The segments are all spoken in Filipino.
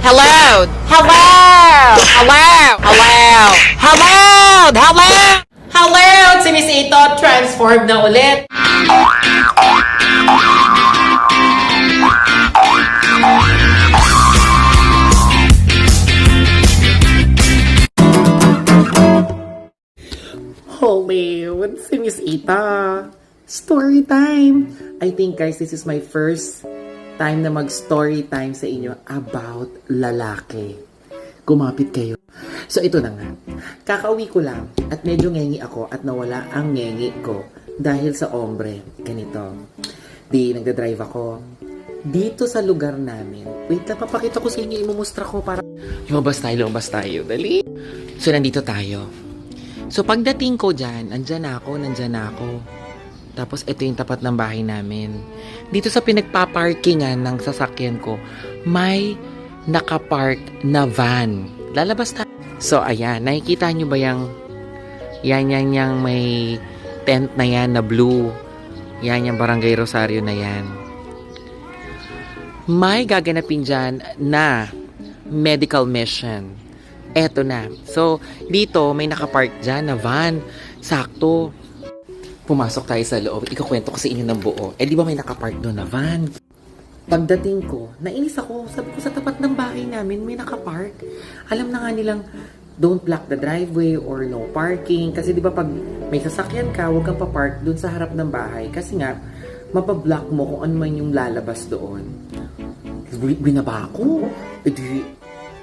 Hello! Hello! Hello! Hello! Hello! Hello! Hello! Si Miss Ito, transform na ulit. Hello, si Miss Ita. Story time. I think guys, this is my first time na mag-story time sa inyo about lalaki. Kumapit kayo. So ito na nga. Kakauwi ko lang at medyo ngengi ako at nawala ang ngengi ko dahil sa ombre. Ganito. Di nagda-drive ako. Dito sa lugar namin. Wait lang, papakita ko sa inyo. Imumustra ko para... Lumabas tayo, lumabas tayo. Dali. So nandito tayo. So pagdating ko dyan, andyan ako, nandyan ako. Tapos ito yung tapat ng bahay namin. Dito sa pinagpaparkingan ng sasakyan ko, may nakapark na van. Lalabas tayo. So ayan, nakikita nyo ba yung yan yan yung may tent na yan na blue. Yan yung barangay Rosario na yan. May gaganapin dyan na medical mission. Eto na. So, dito may nakapark dyan na van. Sakto. Pumasok tayo sa loob. Ikakwento ko sa inyo ng buo. Eh, di ba may nakapark doon na van? Pagdating ko, nainis ako. Sabi ko sa tapat ng bahay namin, may nakapark. Alam na nga nilang, don't block the driveway or no parking. Kasi di ba pag may sasakyan ka, huwag kang papark doon sa harap ng bahay. Kasi nga, mapablock mo kung ano man yung lalabas doon. Bin- Binaba ko. E di,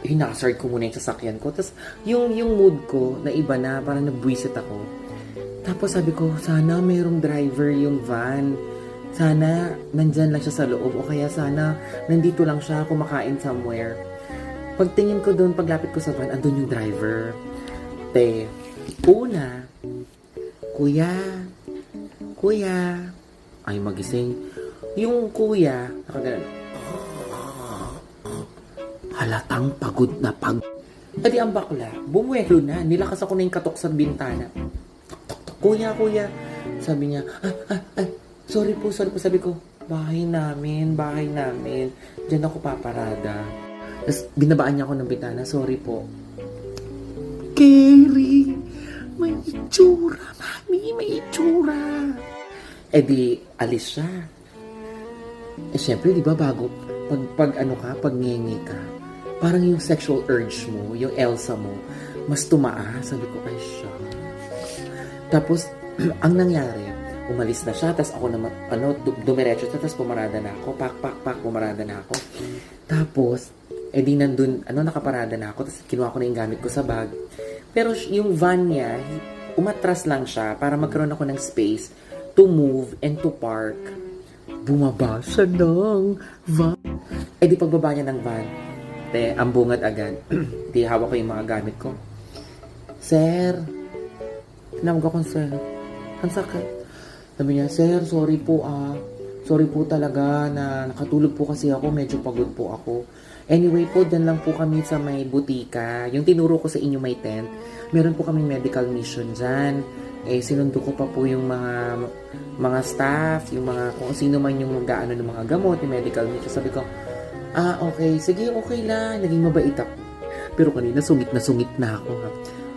hinasard ko muna yung sasakyan ko. Tapos, yung, yung mood ko, na iba na, parang nagbuisit ako. Tapos sabi ko, sana mayroong driver yung van. Sana nandyan lang siya sa loob o kaya sana nandito lang siya kumakain somewhere. Pagtingin ko doon, paglapit ko sa van, andun yung driver. Te, una, kuya, kuya, ay magising. Yung kuya, nakagalan, halatang pagod na pag. Adi ang bakla, bumuelo na, nilakas ako na yung katok sa bintana. Kuya, kuya. Sabi niya, ah, ah, ah, sorry po, sorry po. Sabi ko, bahay namin, bahay namin. Diyan ako paparada. Tapos binabaan niya ako ng bintana, sorry po. Kerry, may itsura, mami, may itsura. Eh di, alis siya. Eh syempre, di ba, bago, pag, pag ano ka, pag ngengi ka, parang yung sexual urge mo, yung Elsa mo, mas tumaas. Sabi ko, ay siya. Tapos, ang nangyari, umalis na siya, tapos ako naman, ano, du- dumiretso siya, tapos pumarada na ako, pak, pak, pak, pumarada na ako. Tapos, eh di nandun, ano, nakaparada na ako, tapos kinuha ko na yung gamit ko sa bag. Pero yung van niya, umatras lang siya para magkaroon ako ng space to move and to park. Bumaba siya ng van. Eh di pagbaba niya ng van, te, ang bungad agad. di hawak ko yung mga gamit ko. Sir, tinawag akong sir. Ang sakit. Sabi niya, sir, sorry po ah. Sorry po talaga na nakatulog po kasi ako, medyo pagod po ako. Anyway po, dyan lang po kami sa may butika. Yung tinuro ko sa inyo may tent. Meron po kami medical mission dyan. Eh, sinundo ko pa po yung mga mga staff, yung mga kung sino man yung mag-ano ng mga gamot, yung medical mission. Sabi ko, ah, okay, sige, okay lang. Naging mabait ako. Pero kanina, sungit na sungit na ako. Ha?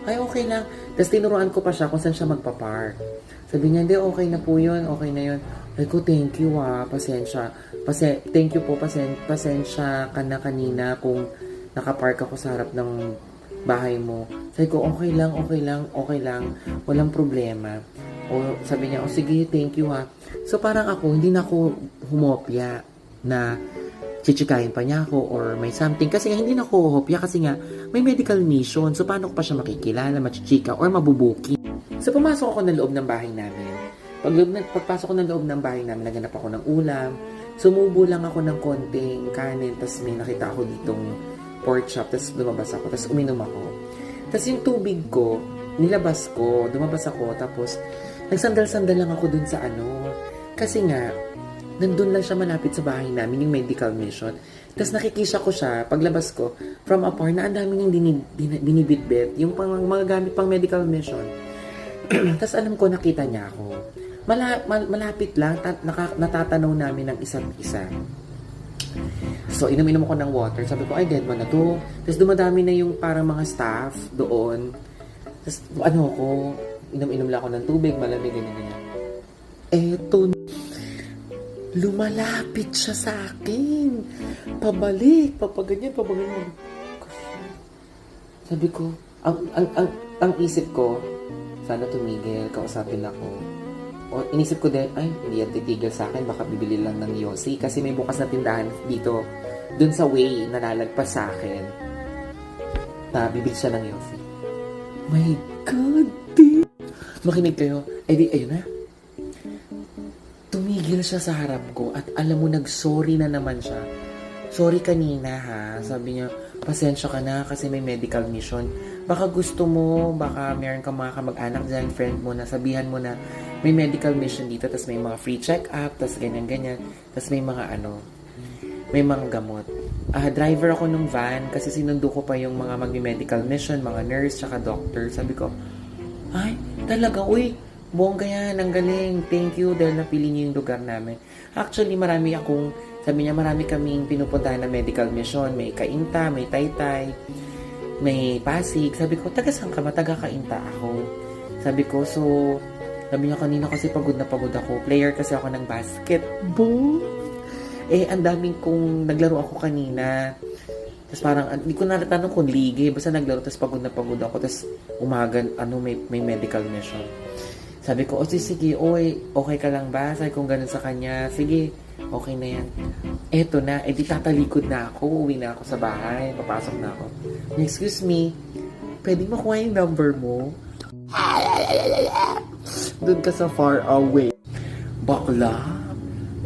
Ay, okay lang. Tapos tinuruan ko pa siya kung saan siya magpa-park. Sabi niya, hindi, okay na po yun, okay na yun. Ay ko, thank you ah, pasensya. Pase thank you po, pasen pasensya ka na kanina kung nakapark ako sa harap ng bahay mo. Sabi ko, okay lang, okay lang, okay lang. Walang problema. O sabi niya, oh sige, thank you ha. So parang ako, hindi na ako humopya na chichikahin pa niya ako or may something. Kasi nga, hindi na ako humopya kasi nga, may medical mission. So paano ko pa siya makikilala, machichika, or mabubuki. So pumasok ako ng loob ng bahay namin. Pag pagpasok ko ng loob ng bahay namin, naganap ako ng ulam. Sumubo lang ako ng konting kanin, tapos may nakita ako ditong pork chop, tapos lumabas ako, tapos uminom ako. Tapos yung tubig ko, nilabas ko, lumabas ako, tapos nagsandal-sandal lang ako dun sa ano. Kasi nga, nandun lang siya malapit sa bahay namin, yung medical mission. Tapos nakikisa ko siya, paglabas ko, from afar, na ang dami niyang binibitbit, yung pang, mga gamit pang medical mission. Tapos alam ko, nakita niya ako. Mala, mal- malapit lang, ta- naka, natatanaw namin ng isa't isa. So, inom-inom ako ng water. Sabi ko, ay, dead man na to. Tapos dumadami na yung parang mga staff doon. Tapos, ano ko, inom-inom lang ako ng tubig, malamig, ganyan, ganyan. Eto, lumalapit siya sa akin. Pabalik, papaganyan, papaganyan. Sabi ko, ang, ang, ang, ang isip ko, sana tumigil, kausapin ako. O inisip ko din, ay, hindi yan titigil sa akin, baka bibili lang ng Yossi. Kasi may bukas na tindahan dito, dun sa way na lalagpas sa akin. Na bibili siya ng Yossi. My God, di. Makinig kayo. Eh di, ayun na. Tumigil siya sa harap ko at alam mo, nag-sorry na naman siya. Sorry kanina ha. Sabi niya, pasensya ka na kasi may medical mission. Baka gusto mo, baka meron kang mga kamag-anak dyan, friend mo na, sabihan mo na may medical mission dito, tapos may mga free check-up, tapos ganyan-ganyan, tapos may mga ano, may mga gamot. Ah, driver ako ng van kasi sinundo ko pa yung mga magmi-medical mission, mga nurse, tsaka doctor. Sabi ko, ay, talaga, uy, bongga yan, ang galing, thank you dahil napili niyo yung lugar namin. Actually, marami akong, sabi niya, marami kaming pinupuntahan na medical mission. May Kainta, may Taytay, may Pasig. Sabi ko, taga saan ka ba? Taga Kainta ako. Sabi ko, so, sabi niya kanina kasi pagod na pagod ako. Player kasi ako ng basketball. Eh, ang daming kong naglaro ako kanina. Tapos parang, hindi ko natatanong kung ligi. Basta naglaro, tapos pagod na pagod ako. Tapos umaga, ano, may, may medical mission. Sabi ko, o sige, oy, okay ka lang ba? Sabi kong ganun sa kanya, sige, okay na yan. Eto na, edi tatalikod na ako, uwi na ako sa bahay, papasok na ako. Excuse me, pwede makuha yung number mo? Doon ka sa far away. Bakla,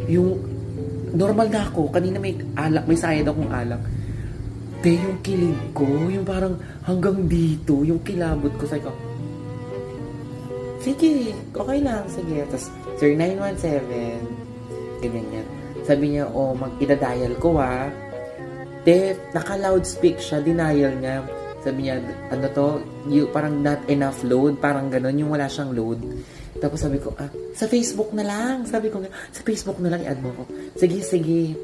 yung normal na ako, kanina may alak, may sayad akong alak. Te, yung kilig ko, yung parang hanggang dito, yung kilabot ko, sabi ko, sige, okay lang, sige. Tapos, sir, 917, ganyan yan. Sabi niya, oh, mag-idadial ko ah. Te, naka-loudspeak siya, denial niya. Sabi niya, ano to, you, parang not enough load, parang ganon, yung wala siyang load. Tapos sabi ko, ah, sa Facebook na lang. Sabi ko, sa Facebook na lang, i-add mo ko. Sige, sige.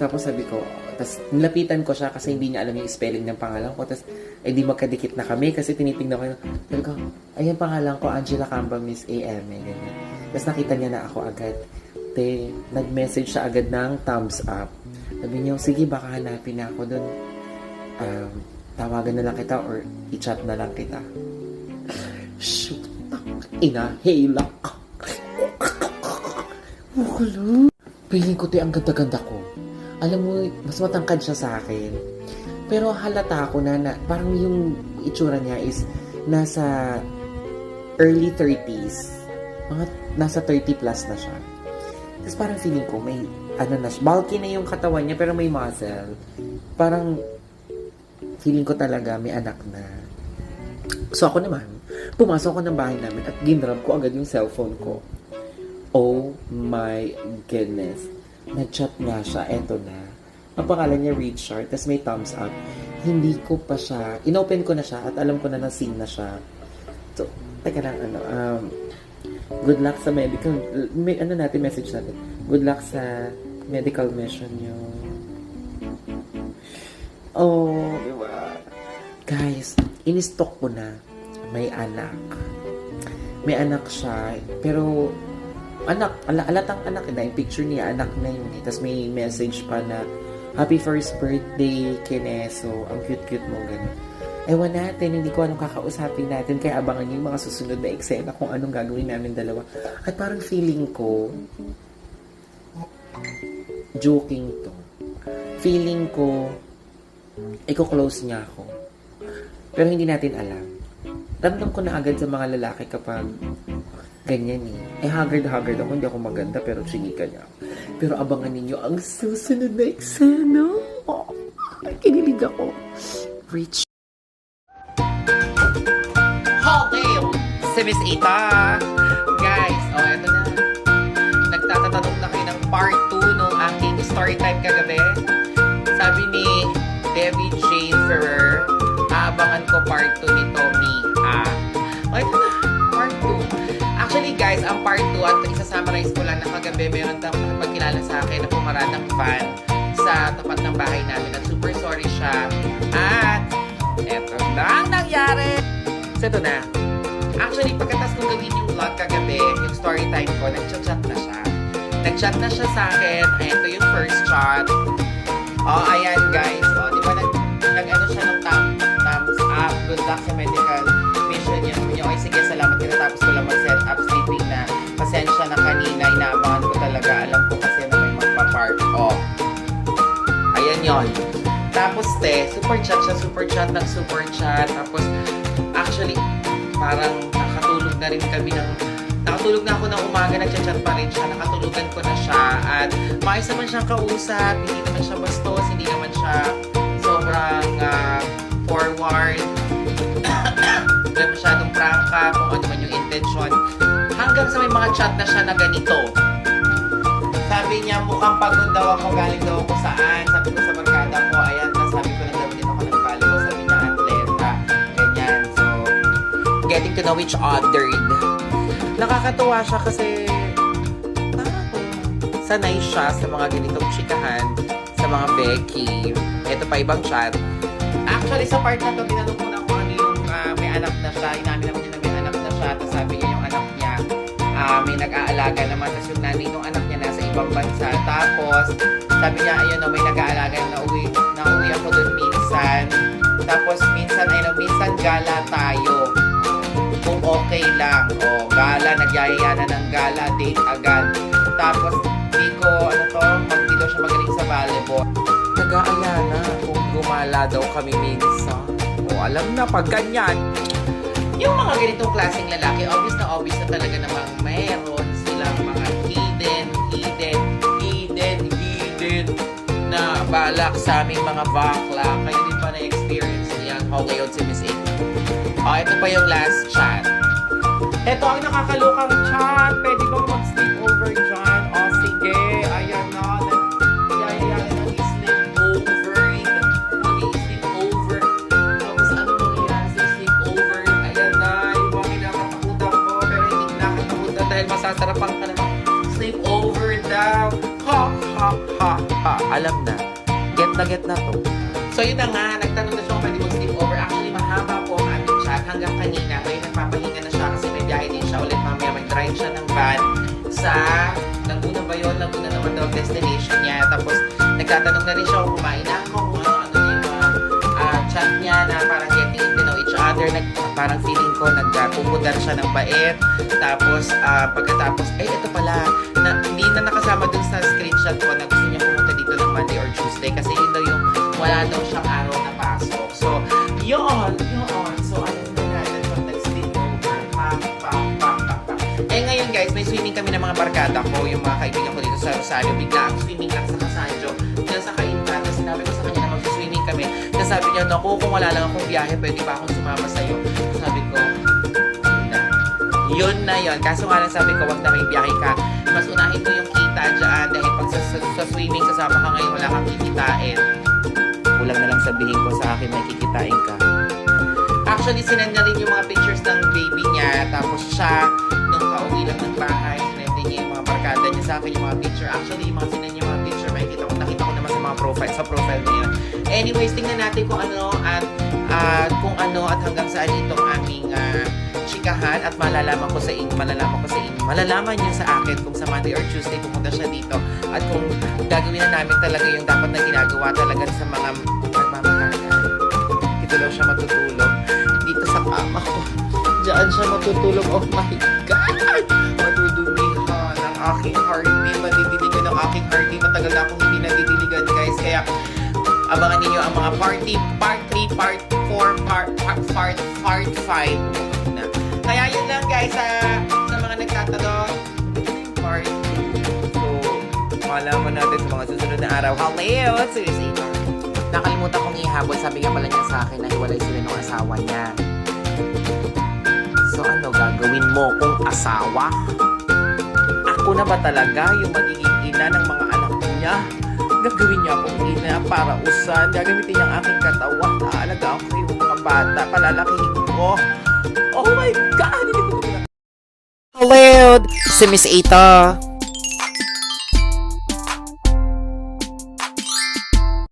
Tapos sabi ko, tapos nilapitan ko siya kasi hindi niya alam yung spelling ng pangalan ko. Tapos, eh di magkadikit na kami kasi tinitingnan ko yun. Sabi ko, ayan pangalan ko, Angela Camba, Miss AM. Eh, ganyan. Tapos nakita niya na ako agad. Te, nag-message siya agad ng thumbs up. Sabi niya, sige, baka hanapin na ako dun. Um, tawagan na lang kita or i-chat na lang kita. Shoot, ina. Wala. Piling ko, te, ang ganda-ganda ko. Alam mo, mas matangkad siya sa akin. Pero halata ko na, na parang yung itsura niya is nasa early 30s. Mga nasa 30 plus na siya. Tapos parang feeling ko may ano na bulky na yung katawan niya pero may muscle. Parang feeling ko talaga may anak na. So ako naman, pumasok ako ng bahay namin at ginrab ko agad yung cellphone ko. Oh my goodness. Nag-chat nga siya, eto na. Ang pangalan niya Richard, tapos may thumbs up. Hindi ko pa siya, inopen ko na siya at alam ko na na-seen na siya. So, teka lang, ano, um, good luck sa medical, may, ano natin, message natin. Good luck sa medical mission niyo. Oh, di ba? Guys, in-stock ko na. May anak. May anak siya. Pero, anak, ala alatang anak na yung picture niya, anak na yun eh. Tapos may message pa na, Happy first birthday, Kineso. Ang cute-cute mo, ganun. Ewan natin, hindi ko anong kakausapin natin, kaya abangan niyo yung mga susunod na eksena kung anong gagawin namin dalawa. At parang feeling ko, joking to. Feeling ko, iko-close niya ako. Pero hindi natin alam. Ramdam ko na agad sa mga lalaki kapag ganyan eh. Eh, haggard-haggard ako. Hindi ako maganda, pero chinikan niya. Pero abangan ninyo ang susunod na eksena. Oh, kinilig ako. Rich. Damn! Si Miss Ita! Guys, oh, eto na. Nagtatatanong na kayo ng part 2 nung aking story time kagabi. Sabi ni Debbie Jane Ferrer, aabangan ko part 2 ni ang part 2 at isa-summarize ko lang na kagabi, meron tayong nakapagkilala sa akin na pumaradang fan sa tapat ng bahay namin. At super sorry siya. At eto na ang nangyari. So, ito na. Actually, pagkatas kong gawin yung vlog kagabi, yung story time ko, nag-chat na siya. Nag-chat na siya sa akin. Ito yung first chat. Oh, ayan guys. Oh, di ba nag, nag ano siya ng thumb, thumbs up. Good luck sa medical mission niya. Okay, sige, salamat. Tinatapos ko Pasensya na kanina. Inaabangan ko talaga. Alam ko kasi na may magpa-park. Oh. Ayan yon. Tapos, te, super chat siya, super chat ng super chat. Tapos, actually, parang nakatulog na rin kami ng Nakatulog na ako ng umaga, nagchat-chat pa rin siya, nakatulugan ko na siya, at maayos naman siyang kausap, hindi naman siya bastos, hindi naman siya sobrang ah, forward, hindi masyadong prangka, kung ano man yung intention. Hanggang sa may mga chat na siya na ganito. Sabi niya, mukhang pagod daw ako, galing daw ako saan. Sabi ko sa barkada ko, ayan, nasabi ko lang daw din ako volleyball. Sabi niya, atleta. Ganyan. So, getting to know each other. Nakakatuwa siya kasi sanay siya sa mga ganitong chikahan, sa mga Becky. Ito pa ibang chat. Actually, sa part na to, tinanong ko na ano yung ah, may anak na siya. Ah, may nag-aalaga naman. Tapos yung nanay ng anak niya nasa ibang bansa. Tapos, sabi niya, ayun no, may nag-aalaga na uwi, na uwi ako doon minsan. Tapos, minsan, ayun, no, minsan gala tayo kung okay lang. O, gala, nagyayaya na ng gala, date agad. Tapos, di ko, ano to, mag, di daw siya magaling sa volleyball. Nag-aaya na kung gumala daw kami minsan. O, alam na, pag ganyan. Yung mga ganitong klaseng lalaki, obvious na obvious na talaga namang mayroon silang mga hidden, hidden, hidden, hidden na balak sa aming mga bakla. Kayo din ba na-experience niyan? Okay, yun si Miss A. Oh, ito pa yung last chat. Ito ang nakakalukang chat. Pwede bang mag-sleep over dyan? Get na to. So yun na nga, nagtanong na siya kung pwede mag-sleep over. Actually, mahaba po ang aming chat hanggang kanina. Ngayon nagpapahinga na siya kasi may biyahe din siya ulit mamaya. Mag-drive siya ng van sa Laguna ba yun? Laguna naman daw destination niya. Tapos nagtatanong na rin siya kung kumain na ako, kung ano, ano yung mga ah, chat niya na parang getting to know each other. Nag, parang feeling ko nagpupudar siya ng bait. Tapos ah, pagkatapos, ay ito pala, na, hindi na nakasama dun sa screenshot ko na gusto niya Monday or Tuesday kasi yun daw yung wala daw siyang araw na pasok. So, yun, yun. So, ayun na that's what nag-sleep over. Pa, pa, pa, pa, pa. Eh ngayon guys, may swimming kami ng mga barkada ko, yung mga kaibigan ko dito sa Rosario. Bigla ang swimming lang sa Kasadyo. Diyan sa Kainta, sinabi ko sa kanya na mag-swimming kami. Tapos sabi niya, naku, kung wala lang akong biyahe, pwede ba akong sumama sa'yo? Sabi ko. Yun na yun. Kaso nga lang sabi ko, wag na may biyahe ka. Mas unahin mo yung kita dyan dahil pag sa, sa, sa swimming kasama ka ngayon, wala kang kikitain. Kulang na lang sabihin ko sa akin, may kikitain ka. Actually, sinend niya rin yung mga pictures ng baby niya. Tapos siya, nung kauwi lang ng bahay, sinend niya yung mga barkada niya sa akin yung mga picture. Actually, yung mga sinend niya mga picture, makikita ko, nakita ko naman sa mga profile, sa profile niya. Anyways, tingnan natin kung ano at at kung ano at hanggang saan itong aming ah, chikahan at malalaman ko sa inyo, malalaman ko sa inyo, malalaman niya sa akin kung sa Monday or Tuesday pumunta siya dito at kung gagawin na namin talaga yung dapat na ginagawa talaga sa mga nagmamahalan. Dito daw siya matutulog. Dito sa kama ko. Diyan siya matutulog. Oh my God! Madudumihan ang aking heartbeat. Madidiligan ang aking heartbeat. Matagal na akong hindi nadidiligan guys. Kaya abangan ninyo ang mga party, part 3, part 4, part, part, part, part 5. Na. Kaya yun lang guys, ah, sa mga nagtatanong, part 2. So, malaman natin sa mga susunod na araw. Hello, Susie! Nakalimutan kong ihabol, sabi nga pala niya sa akin na hiwalay sila ng asawa niya. So ano gagawin mo kung asawa? Ako na ba talaga yung magiging ina ng mga anak niya? Gagawin niya akong ina para usan. Gagamitin niya ang aking katawan. Aalaga ako bata. Palalakihin ko. Oh my God! Hello, si Miss Ita.